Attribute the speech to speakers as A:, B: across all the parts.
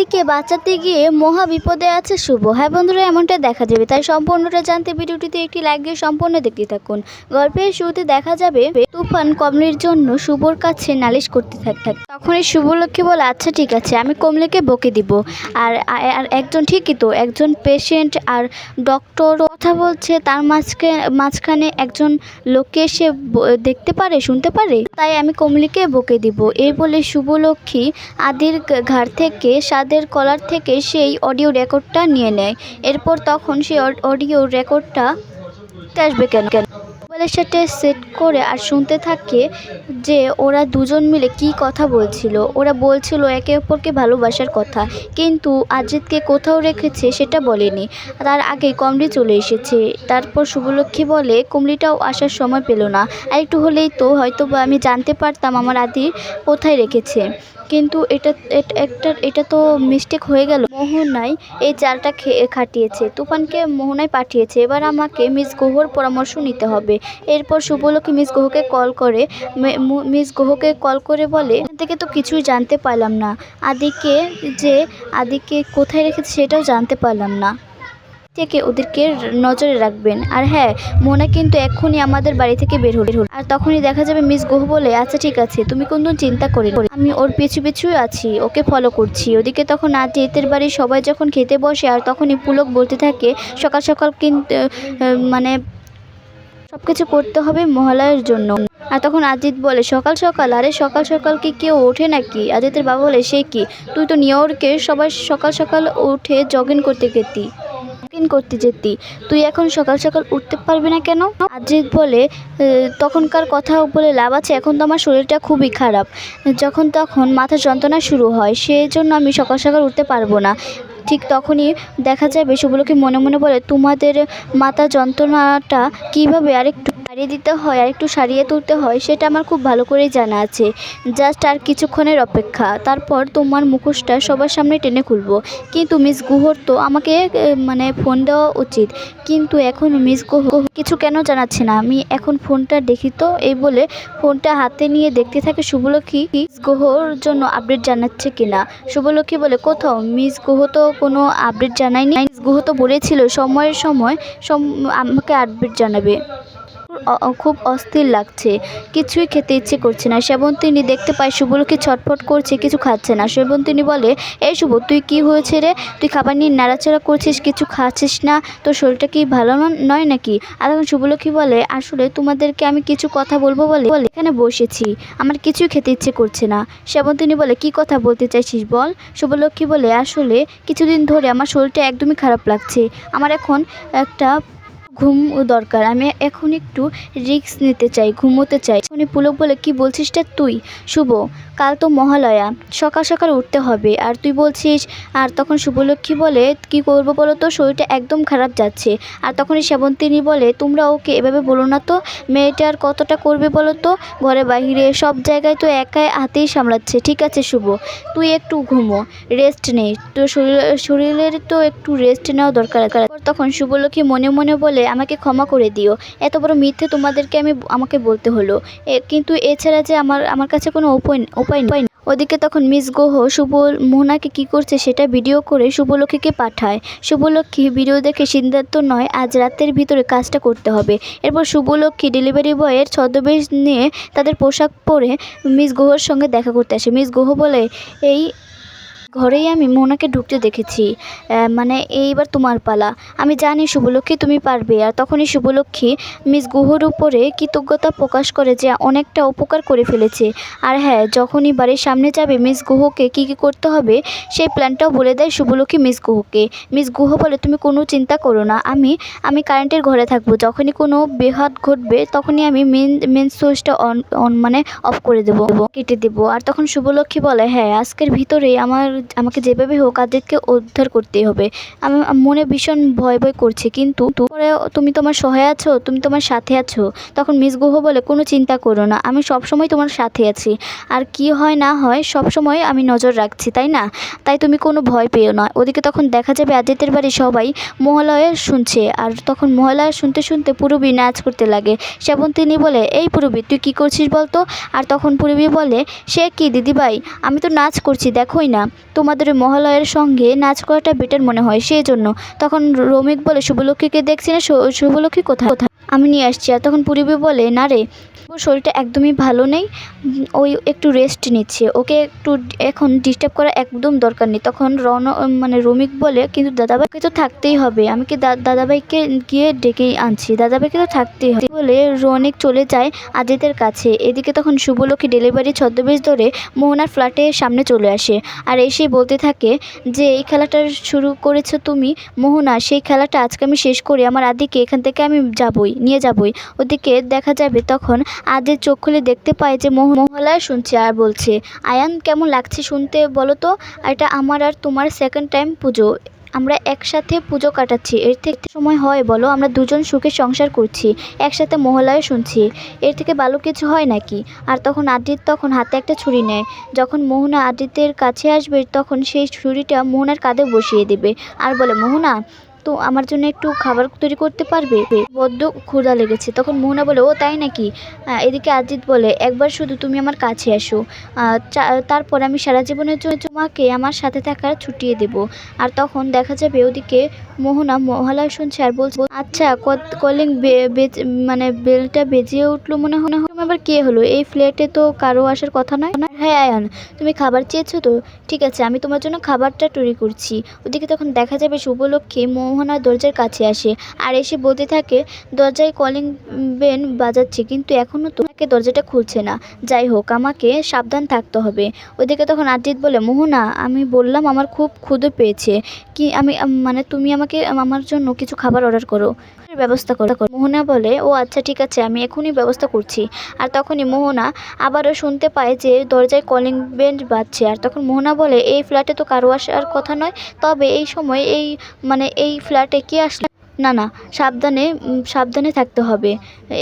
A: দিকে বাঁচাতে গিয়ে মহা বিপদে আছে শুভ। হ্যাঁ বন্ধুরা, এমনটা দেখা যাবে। তাই সম্পূর্ণটা জানতে ভিডিওটিতে একটি লাইক দিয়ে সম্পূর্ণ দেখতে থাকুন। গল্পের শুরুতে দেখা যাবে, তুফান কমলির জন্য শুভর কাছে নালিশ করতে থাকে তখনই শুভলক্ষ্মী বলে আচ্ছা ঠিক আছে, আমি কমলিকে বকে দিব। আর আর একজন ঠিকই তো, একজন পেশেন্ট আর ডক্টর কথা বলছে, তার মাঝখানে মাঝখানে একজন লোককে এসে দেখতে পারে, শুনতে পারে? তাই আমি কমলিকে বকে দিব। এই বলে শুভলক্ষ্মী আদির ঘাড় থেকে সাদের কলার থেকে সেই অডিও রেকর্ডটা নিয়ে নেয়। এরপর তখন সেই অড- অডিও রেকর্ডটা আসবে কেন? কেন মোবাইলের সাথে সেট করে আর শুনতে থাকে যে ওরা দুজন মিলে কি কথা বলছিল। ওরা বলছিল একে অপরকে ভালোবাসার কথা। কিন্তু আজিতকে কোথাও রেখেছে সেটা বলেনি। তার আগে কমলি চলে এসেছে। তারপর শুভলক্ষ্মী বলে, কমলিটাও আসার সময় পেল না। আর একটু হলেই তো হয়তো আমি জানতে পারতাম আমার আদি কোথায় রেখেছে। কিন্তু এটা একটা, এটা তো মিস্টেক হয়ে গেল। মোহনাই এই চালটা খেয়ে খাটিয়েছে। তুফানকে মোহনায় পাঠিয়েছে। এবার আমাকে মিস গুহর পরামর্শ নিতে হবে। এরপর শুভলক্ষ্মী মিস গুহকে কল করে মিস গুহকে কল করে বলে থেকে তো কিছুই জানতে পারলাম না। আদিকে যে, আদিকে কোথায় রেখেছে সেটাও জানতে পারলাম না। থেকে ওদেরকে নজরে রাখবেন। আর হ্যাঁ মোনা কিন্তু এক্ষুনি আমাদের বাড়ি থেকে বের হল। আর তখনই দেখা যাবে মিস গুহ বলে আচ্ছা ঠিক আছে, তুমি কোনো চিন্তা করি। আমি ওর পিছু পিছুই আছি, ওকে ফলো করছি। ওদিকে তখন আজিতের বাড়ির সবাই যখন খেতে বসে, আর তখনই পুলক বলতে থাকে, সকাল সকাল কিন্তু মানে সব কিছু করতে হবে মহালয়ের জন্য। আর তখন আজিত বলে, সকাল সকাল? আরে, সকাল সকাল কি কেউ ওঠে নাকি? আজিতের বাবা বলে, সে কি? তুই তো নিউ ইয়র্কে সবাই সকাল সকাল উঠে জগিং করতে গেতি। জগিং করতে যেতি। তুই এখন সকাল সকাল উঠতে পারবি না কেন? আজিত বলে তখনকার কথা বলে লাভ আছে, এখন তো আমার শরীরটা খুবই খারাপ। যখন তখন মাথা যন্ত্রণা শুরু হয় সেই জন্য আমি সকাল সকাল উঠতে পারব না। ঠিক তখনই দেখা যাবে সেগুলোকে মনে মনে বলে, তোমাদের মাথা যন্ত্রণাটা কীভাবে আরেকটু সারিয়ে দিতে হয় আর একটু সারিয়ে তুলতে হয়, সেটা আমার খুব ভালো করেই জানা আছে। জাস্ট আর কিছুক্ষণের অপেক্ষা। তারপর তোমার মুখোশটা সবার সামনে টেনে খুলবো। কিন্তু মিস গুহর তো আমাকে মানে ফোন দেওয়া উচিত। কিন্তু এখন মিস গুহ কিছু কেন জানাচ্ছে না? আমি এখন ফোনটা দেখি তো, এই বলে ফোনটা হাতে নিয়ে দেখতে থাকে শুভলক্ষ্মী। মিস গুহর জন্য আপডেট জানাচ্ছে কিনা? শুভলক্ষ্মী বলে, কোথাও? মিস গুহ তো কোনো আপডেট জানায়নি। মিস গুহ তো বলেছিল, সময়ের সময় সম, আমাকে আপডেট জানাবে। খুব অস্থির লাগছে। কিছুই খেতে ইচ্ছে করছে না। সেবন্তিনী দেখতে পায় শুভলক্ষ্মী ছটফট করছে, কিছু খাচ্ছে না। সেবন্তিনী বলে, এই শুভ, তুই কি হয়েছে রে? তুই খাবার নিয়ে নাড়াচাড়া করছিস, কিছু খাচ্ছিস না? তোর শরীরটা কি ভালো নয় নাকি? আর তখন শুভলক্ষ্মী বলে, আসলে তোমাদেরকে আমি কিছু কথা বলব বলে বলে এখানে বসেছি। আমার কিছুই খেতে ইচ্ছে করছে না। সেবন্তিনী বলে, কি কথা বলতে চাইছিস বল? শুভলক্ষ্মী বলে, আসলে কিছুদিন ধরে আমার শরীরটা একদমই খারাপ লাগছে। আমার এখন একটা ঘুম দরকার। আমি এখন একটু রিস্ক নিতে চাই, ঘুমোতে চাই। উনি পুলক বলে, কি বলছিস তুই? শুভ, কাল তো মহালয়া, সকাল সকাল উঠতে হবে। আর তুই বলছিস, আর তখন শুভলক্ষ্মী বলে, কি করব বলো তো? শরীরটা একদম খারাপ যাচ্ছে। আর তখনই সেবন্তিনী বলে, তোমরা ওকে এভাবে বলো না তো? মেয়েটার কতটা করবে বলো তো? ঘরে বাইরে সব জায়গায় তো একাই হাতেই সামলাচ্ছে। ঠিক আছে শুভ, তুই একটু ঘুমো, রেস্ট নেই তো শরীর, শরীরের তো একটু রেস্ট নেওয়া দরকার। তখন শুভলক্ষ্মী মনে মনে বলে আমাকে ক্ষমা করে দিও। এত বড় মিথ্যে তোমাদেরকে আমি আমাকে বলতে হলো। কিন্তু এছাড়া যে আমার আমার কাছে কোনো উপায় উপায় নেই। ওদিকে তখন মিস গোহ শুভ মোহনাকে কী করছে সেটা ভিডিও করে শুভলক্ষ্মীকে পাঠায়। শুভলক্ষ্মী ভিডিও দেখে সিদ্ধান্ত নয়, আজ রাতের ভিতরে কাজটা করতে হবে। এরপর শুভলক্ষ্মী ডেলিভারি বয়ের ছদ্মবেশ নিয়ে তাদের পোশাক পরে মিস গোহর সঙ্গে দেখা করতে আসে। মিস গোহ বলে, এই ঘরেই আমি মোনাকে ঢুকতে দেখেছি। মানে এইবার তোমার পালা। আমি জানি শুভলক্ষ্মী তুমি পারবে আর তখনই শুভলক্ষ্মী মিস গুহর উপরে কৃতজ্ঞতা প্রকাশ করে যে অনেকটা উপকার করে ফেলেছে। আর হ্যাঁ যখনই বাড়ির সামনে যাবে মিস গুহকে কী কী করতে হবে, সেই প্ল্যানটাও বলে দেয় শুভলক্ষ্মী মিস গুহকে। মিস গুহ বলে, তুমি কোনো চিন্তা করো না। আমি আমি কারেন্টের ঘরে থাকব। যখনই কোনো বেহাত ঘটবে, তখনই আমি মেন মেন সুইচটা অন অন মানে অফ করে দেবো, কেটে দেবো। আর তখন শুভলক্ষ্মী বলে হ্যাঁ আজকের ভিতরেই আমার আমাকে যেভাবে হোক আদিতকে উদ্ধার করতেই হবে। আমার মনে ভীষণ ভয় ভয় করছে, কিন্তু পরে তুমি তোমার সহায় আছো, তুমি তোমার সাথে আছো, তখন মিস গুহ বলে কোনো চিন্তা করো না, আমি সবসময় তোমার সাথে আছি। আর কি হয় না হয় সব সময় আমি নজর রাখছি, তাই না? তাই তুমি কোনো ভয় পেও না। ওদিকে তখন দেখা যাবে আদিত্যের বাড়ি সবাই মহালয়া শুনছে, আর তখন মহালয়া শুনতে শুনতে পুরবী নাচ করতে লাগে। সেবন্তিনী বলে, এই পুরবী, তুই কি করছিস বলতো? আর তখন পুরবী বলে, সে কি দিদিভাই? আমি তো নাচ করছি, দেখোই না। তোমাদের মহালয়ের সঙ্গে নাচ করাটা বেটার মনে হয় সেই জন্য তখন রমিক বলে, শুভলক্ষ্মীকে দেখছি না শুভলক্ষ্মী কোথায় কোথায়? আমি নিয়ে আসছি। আর তখন পূর্বী বলে, না রে ওর শরীরটা একদমই ভালো নেই। ওই একটু রেস্ট নিচ্ছে। ওকে একটু এখন ডিস্টার্ব করা একদম দরকার নেই। তখন রন মানে রমিক বলে, কিন্তু দাদাভাইকে তো থাকতেই হবে। আমি কি দাদাভাইকে গিয়ে ডেকে আনছি? দাদাভাইকে তো থাকতেই হবে। বলে রনিক চলে যায় আজিতের কাছে। এদিকে তখন শুভলক্ষ্মী ডেলিভারি ছদ্মবেশ ধরে মোহনার ফ্ল্যাটের সামনে চলে আসে। আর এসেই বলতে থাকে যে, এই খেলাটা শুরু করেছ তুমি, মোহনা। সেই খেলাটা আজকে আমি শেষ করি। আমার আদিকে এখান থেকে আমি যাবই, নিয়ে যাবই। ওদিকে দেখা যাবে তখন আদির চোখ খুলে দেখতে পায় যে মোহ, মহলায় শুনছে আর বলছে, আয়ান, কেমন লাগছে শুনতে বলো তো? এটা আমার আর তোমার সেকেন্ড টাইম পুজো। আমরা একসাথে পুজো কাটাচ্ছি। এর থেকে সময় হয়, বলো। আমরা দুজন সুখে সংসার করছি। একসাথে মহলায় শুনছি। এর থেকে ভালো কিছু হয় নাকি? আর তখন আদিত তখন হাতে একটা ছুরি নেয়। যখন মোহনা আদিত্যের কাছে আসবে, তখন সেই ছুরিটা মোহনার কাঁধে বসিয়ে দেবে। আর বলে, মোহনা তো আমার জন্য একটু খাবার তৈরি করতে পারবে? বড্ড ক্ষুধা লেগেছে। তখন মোহনা বলে, ও, তাই নাকি? এদিকে আজিত বলে, একবার শুধু তুমি আমার কাছে আসো তারপর আমি সারা জীবনের জন্য তোমাকে আমার সাথে থাকার ছুটিয়ে দেব। আর তখন দেখা যাবে ওদিকে মোহনা মহালয় শুনছে আর বলছে আচ্ছা কলিং মানে বেলটা বেজে উঠল মনে হয় আবার কে হলো? এই ফ্ল্যাটে তো কারও আসার কথা নয়। হ্যাঁ আয়ান, তুমি খাবার চেয়েছো তো? ঠিক আছে, আমি তোমার জন্য খাবারটা তৈরি করছি। ওদিকে তখন দেখা যাবে শুভলক্ষ্মী মোহনার দরজার কাছে আসে আর এসে বলতে থাকে, দরজায় কলিং বেন বাজাচ্ছে, কিন্তু এখনও তোমাকে দরজাটা খুলছে না। যাই হোক, আমাকে সাবধান থাকতে হবে। ওদিকে তখন আজিত বলে, মোহনা, আমি বললাম আমার খুব ক্ষুদে পেয়েছে। কি আমি মানে তুমি আমাকে, আমার জন্য কিছু খাবার অর্ডার করো। ব্যবস্থা করা। মোহনা বলে, ও আচ্ছা ঠিক আছে, আমি এখনই ব্যবস্থা করছি। আর তখনই মোহনা আবারও শুনতে পায় যে দরজায় কলিং বেঞ্চ বাজছে। আর তখন মোহনা বলে, এই ফ্ল্যাটে তো কারও আসার কথা নয়। তবে এই সময় এই মানে এই ফ্ল্যাটে কে আসলে? না না, সাবধানে সাবধানে থাকতে হবে।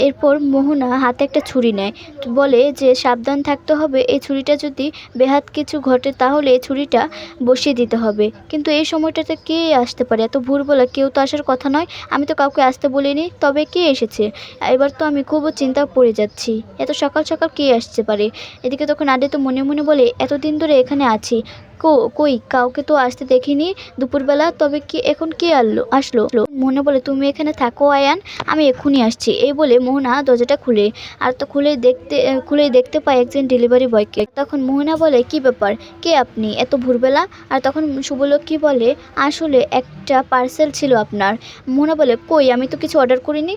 A: এরপর মোহনা হাতে একটা ছুরি নেয়। বলে যে, সাবধান থাকতে হবে। এই ছুরিটা যদি বেহাত কিছু ঘটে, তাহলে এই ছুরিটা বসিয়ে দিতে হবে। কিন্তু এই সময়টাতে কে আসতে পারে? এত ভোরবেলা কেউ তো আসার কথা নয়। আমি তো কাউকে আসতে বলিনি, তবে কে এসেছে? এবার তো আমি খুব চিন্তা পড়ে যাচ্ছি। এত সকাল সকাল কে আসতে পারে? এদিকে তখন আডে তো মনে মনে বলে, এতদিন ধরে এখানে আছি। কো, কই? কাউকে তো আসতে দেখিনি। দুপুরবেলা তবে কি, এখন কে আনলো আসলো? মনে বলে, তুমি এখানে থাকো, আয়ান। আমি এক্ষুনি আসছি। এই বলে মোহনা দরজাটা খুলে, আর তো খুলে দেখতে খুলেই দেখতে পায় একজন ডেলিভারি বয়কে তখন মোহনা বলে, কি ব্যাপার? কে আপনি? এত ভোরবেলা? আর তখন শুভলক্ষ্মী বলে, আসলে একটা পার্সেল ছিল আপনার। মোহনা বলে, কই? আমি তো কিছু অর্ডার করিনি।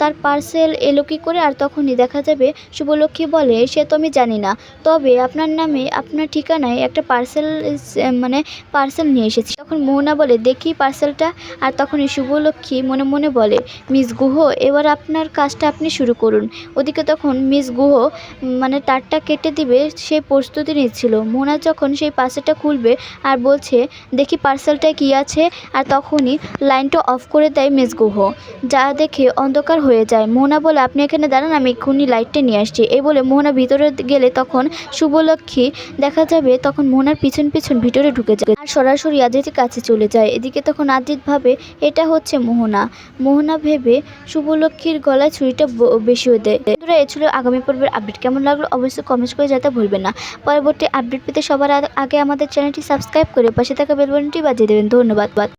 A: তার পার্সেল এলো কী করে? আর তখনই দেখা যাবে, শুভলক্ষ্মী বলে, সে তো আমি জানি না। তবে আপনার নামে, আপনার ঠিকানায় একটা পার্সেল মানে পার্সেল নিয়ে এসেছি তখন মোহনা বলে, দেখি পার্সেলটা। আর তখনই শুভলক্ষ্মী মনে মনে বলে, মিস গুহ, এবার আপনার কাজটা আপনি শুরু করুন। ওদিকে তখন মিস গুহ মানে তারটা কেটে দিবে, সে প্রস্তুতি নিচ্ছিল। মোনা যখন সেই পার্সেলটা খুলবে আর বলছে, দেখি পার্সেলটায় কী আছে? আর তখনই লাইনটা অফ করে দেয় মিস গুহ, যা দেখে অন্ধকার হয়ে যায়। মোহনা বলে, আপনি এখানে দাঁড়ান, আমি এক্ষুনি লাইটটা নিয়ে আসছি। এই বলে মোহনা ভিতরে গেলে তখন শুভলক্ষ্মী দেখা যাবে তখন মোহনার পিছন পিছন ভিতরে ঢুকে যায়। আর সরাসরি আজিতের কাছে চলে যায়। এদিকে তখন আজিত ভাবে, এটা হচ্ছে মোহনা। মোহনা ভেবে শুভলক্ষ্মীর গলায় ছুরিটা বেশিও বেশি দেয়। এ ছিল আগামী পর্বের আপডেট কেমন লাগল অবশ্যই কমেন্ট করে যাতে ভুলবেন না। পরবর্তী আপডেট পেতে সবার আগে আমাদের চ্যানেলটি সাবস্ক্রাইব করে পাশে থাকা বেলবনটি বাজিয়ে দেবেন। ধন্যবাদ।